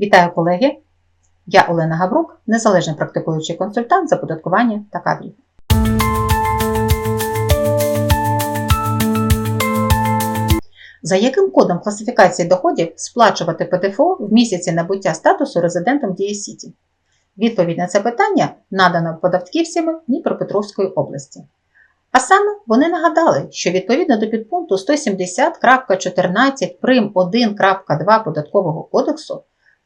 Вітаю колеги! Я Олена Гаврук, незалежний практикуючий консультант з оподаткування та кадрів. За яким кодом класифікації доходів сплачувати ПДФО в місяці набуття статусу резидентом Дія Сіті? Відповідь на це питання надано податківцями Дніпропетровської області. А саме вони нагадали, що відповідно до підпункту 170.14 прим 1.2 Податкового кодексу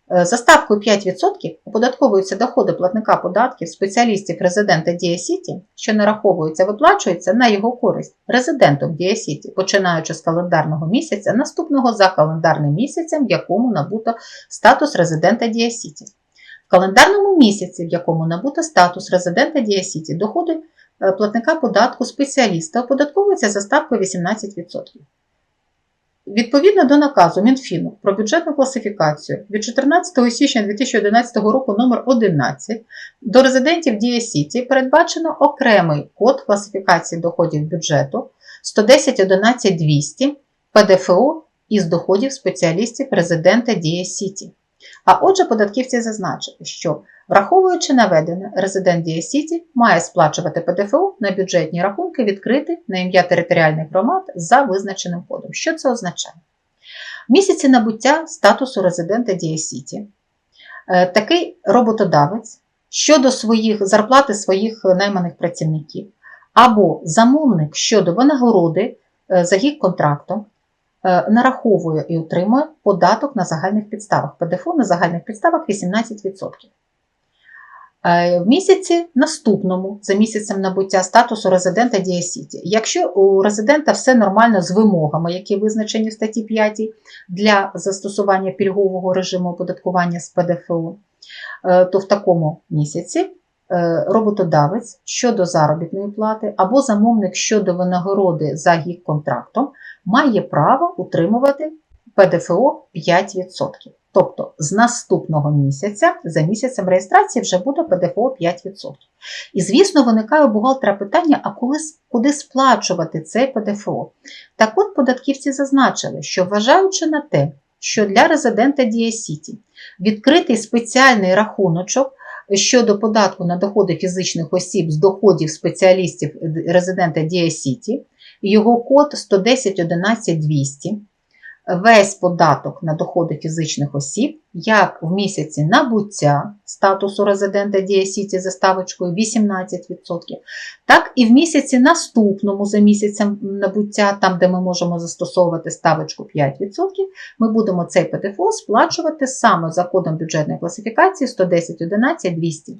за ставкою 5% оподатковуються доходи платника податків спеціалістів резидента Дія Сіті, що нараховуються, виплачуються на його користь резидентом Дія Сіті, починаючи з календарного місяця, наступного за календарним місяцем, в якому набуто статус резидента Дія Сіті. В календарному місяці, в якому набуто статус резидента Дія Сіті, доходи е, платника податку спеціаліста оподатковуються за ставкою 18%. Відповідно до наказу Мінфіну про бюджетну класифікацію від 14 січня 2011 року номер 11 до резидентів Дія Сіті передбачено окремий код класифікації доходів бюджету 110.11.200 ПДФО із доходів спеціалістів резидента Дія Сіті. А отже, податківці зазначили, що враховуючи наведене, резидент Дія Сіті має сплачувати ПДФО на бюджетні рахунки, відкриті на ім'я територіальних громад за визначеним кодом. Що це означає? В місяці набуття статусу резидента Дія Сіті е, такий роботодавець щодо своїх зарплати своїх найманих працівників або замовник щодо винагороди е, за їх контрактом е, нараховує і отримує податок на загальних підставах. ПДФО на загальних підставах 18%. Е, В місяці наступному, за місяцем набуття статусу резидента Дія Сіті. Якщо у резидента все нормально з вимогами, які визначені в статті 5 для застосування пільгового режиму оподаткування з ПДФО, е, то в такому місяці е, роботодавець щодо заробітної плати або замовник щодо винагороди за їх контрактом має право утримувати ПДФО 5%. Тобто з наступного місяця, за місяцем реєстрації, вже буде ПДФО 5%. І, звісно, виникає у бухгалтера питання, а коли, куди сплачувати цей ПДФО? Так от податківці зазначили, що вважаючи на те, що для резидента Дія Сіті відкритий спеціальний рахуночок щодо податку на доходи фізичних осіб з доходів спеціалістів резидента Дія Сіті, його код 110.11.200, весь податок на доходи фізичних осіб, як в місяці набуття статусу резидента Дія Сіті за ставочкою 18%, так і в місяці наступному за місяцем набуття, там, де ми можемо застосовувати ставочку 5%, ми будемо цей ПДФО сплачувати саме за кодом бюджетної класифікації 110.11.200.